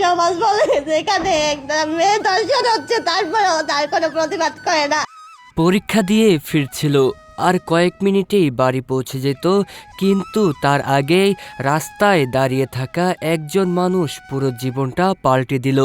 সমাজ বলে? মেয়ে দর্শন হচ্ছে তার কোনো প্রতিবাদ করে না। পরীক্ষা দিয়ে ফিরছিল, আর কয়েক মিনিটেই বাড়ি পৌঁছে যেত, কিন্তু তার আগেই রাস্তায় দাঁড়িয়ে থাকা একজন মানুষ পুরো জীবনটা পাল্টে দিল।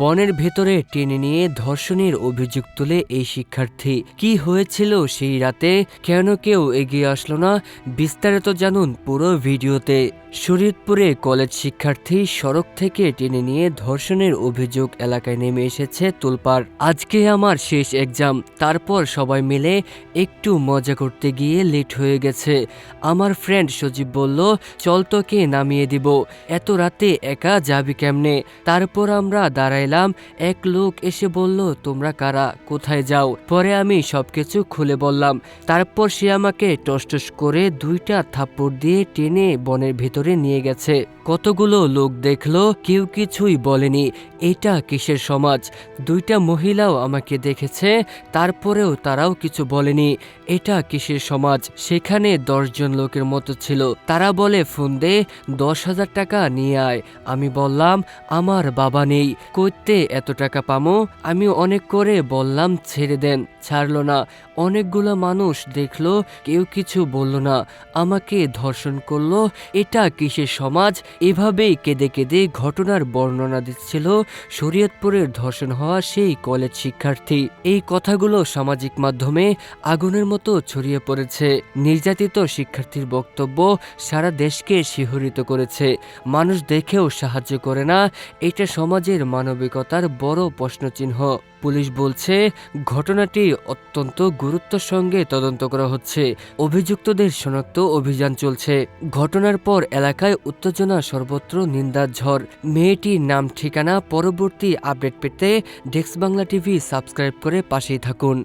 বনের ভেতরে টেনে নিয়ে ধর্ষণের অভিযোগ তুলে এই শিক্ষার্থী। কি হয়েছিল সেই রাতে, কেন কেউ এগিয়ে আসলো না, বিস্তারিত জানুন পুরো ভিডিওতে। শরীয়তপুরে কলেজ শিক্ষার্থী সড়ক থেকে টেনে নিয়ে ধর্ষণের অভিযোগ এলাকায় নেমে এসেছে তুলপাড় আজকে আমার শেষ এক্সাম তারপর সবাই মিলে একটু মজা করতে গিয়ে লেট হয়ে গেছে। আমার ফ্রেন্ড সজীব বলল, চল তোকে নামিয়ে দিব। এত রাতে একা যাবি কেমনে? তারপর আমরা দাঁড়াইলাম। এক লোক এসে বলল, তোমরা কারা? কোথায় যাও? পরে আমি সবকিছু খুলে বললাম। তারপর সে আমাকে টসটস করে দুইটা থাপ্পড় দিয়ে টেনে বনের ভেতরে নিয়ে গেছে। কতগুলো লোক দেখল কেউ কিছুই বলেনি। এটা কিসের সমাজ? দুইটা মহিলাও আমাকে দেখেছে, তারপরেও তারাও কিছু বলেনি। এটা কিসের সমাজ? সেখানে দশজন লোকের মতো ছিল। তারা বলে, ফোন দে, দশ হাজার টাকা নিয়ে আয়। আমি বললাম, আমার বাবা নেই। করতে এত টাকা পামো? আমি অনেক করে বললাম, ছেড়ে দেন। ছাড়লো না। অনেকগুলো মানুষ দেখল, কেউ কিছু বলল না। আমাকে ধর্ষণ করল। এটা কিসের সমাজ? এভাবেই কেঁদে কেঁদে ঘটনার বর্ণনা দিচ্ছিল শরীয়তপুরের ধর্ষণ হওয়া সেই কলেজ শিক্ষার্থী। এই কথাগুলো সামাজিক মাধ্যমে আগুনের মতো ছড়িয়ে পড়েছে। নির্যাতিত শিক্ষার্থীর বক্তব্য সারা দেশকে শিহরিত করেছে। মানুষ দেখেও সাহায্য করে না, এটা সমাজের মানবিকতার বড় প্রশ্নচিহ্ন। পুলিশ বলছে, ঘটনাটি অত্যন্ত গুরুত্বের সঙ্গে তদন্ত করা হচ্ছে। অভিযুক্তদের শনাক্ত অভিযান চলছে। ঘটনার পর এলাকায় উত্তেজনা সর্বত্র নিন্দার ঝড়। মেয়েটির নাম, ঠিকানা, পরবর্তী আপডেট পেতে ডেস্ক বাংলা টিভি সাবস্ক্রাইব করে পাশেই থাকুন।